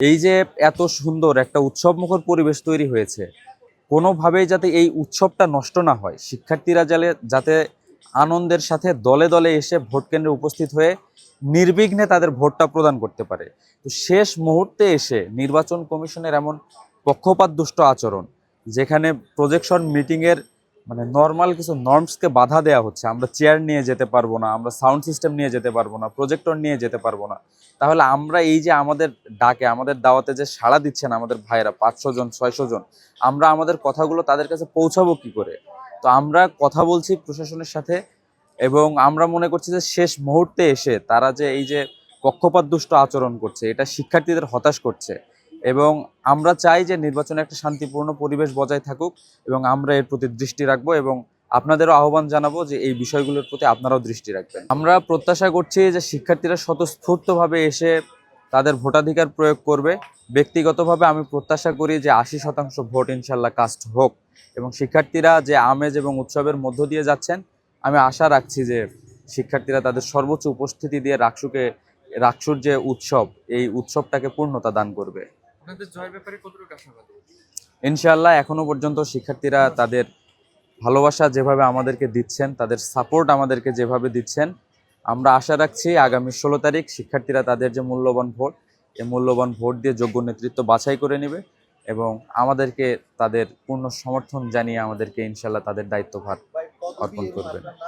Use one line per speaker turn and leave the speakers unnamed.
এই যে এত সুন্দর একটা উৎসবমুখর পরিবেশ তৈরি হয়েছে, কোনোভাবেই যাতে এই উৎসবটা নষ্ট না হয়। শিক্ষার্থীরা যাতে যাতে আনন্দের সাথে দলে দলে এসে ভোট কেন্দ্রে উপস্থিত হয়ে নির্বিঘ্নে তাদের ভোটটা প্রদান করতে পারে। তো শেষ মুহূর্তে এসে নির্বাচন কমিশনের এমন পক্ষপাত দুষ্ট আচরণ, যেখানে প্রজেকশন মিটিংয়ের মানে নর্মাল কিছু নর্মসকে বাধা দেওয়া হচ্ছে। আমরা চেয়ার নিয়ে যেতে পারব না, আমরা সাউন্ড সিস্টেম নিয়ে যেতে পারব না প্রজেক্টর নিয়ে যেতে পারব না। তাহলে আমরা এই যে আমাদের ডাকে, আমাদের দাওয়াতে যে সাড়া দিচ্ছেন আমাদের ভাইয়েরা, পাঁচশো জন, ছয়শো জন, আমরা আমাদের কথাগুলো তাদের কাছে পৌঁছাবো কি করে? তো আমরা কথা বলছি প্রশাসনের সাথে এবং আমরা মনে করছি যে শেষ মুহূর্তে এসে তারা যে এই যে পক্ষপাত দুষ্ট আচরণ করছে, এটা শিক্ষার্থীদের হতাশ করছে। এবং আমরা চাই যে নির্বাচনে একটা শান্তিপূর্ণ পরিবেশ বজায় থাকুক এবং আমরা এর প্রতি দৃষ্টি রাখব এবং আপনাদেরও আহ্বান জানাব যে এই বিষয়গুলোর প্রতি আপনারাও দৃষ্টি রাখবেন। আমরা প্রত্যাশা করছি যে শিক্ষার্থীরা স্বতঃস্ফূর্তভাবে এসে তাদের ভোটাধিকার প্রয়োগ করবে। ব্যক্তিগতভাবে আমি প্রত্যাশা করি যে আশি শতাংশ ভোট ইনশাল্লাহ কাস্ট হোক এবং শিক্ষার্থীরা যে আমেজ এবং উৎসবের মধ্য দিয়ে যাচ্ছেন, আমি আশা রাখছি যে শিক্ষার্থীরা তাদের সর্বোচ্চ উপস্থিতি দিয়ে রাকসুকে রাকসুর যে উৎসব, এই উৎসবটাকে পূর্ণতা দান করবে।
আপনাদের জয়ের ব্যাপারে কতটুকু আশাবাদী
ইনশাআল্লাহ, এখনও পর্যন্ত শিক্ষার্থীরা তাদের ভালোবাসা যেভাবে আমাদেরকে দিচ্ছেন, তাদের সাপোর্ট আমাদেরকে যেভাবে দিচ্ছেন, আমরা আশা রাখছি আগামী ষোলো তারিখ শিক্ষার্থীরা তাদের যে মূল্যবান ভোট এই মূল্যবান ভোট দিয়ে যোগ্য নেতৃত্ব বাছাই করে নেবে এবং আমাদেরকে তাদের পূর্ণ সমর্থন জানিয়ে আমাদেরকে ইনশাল্লাহ তাদের দায়িত্বভার অর্পণ করবেন।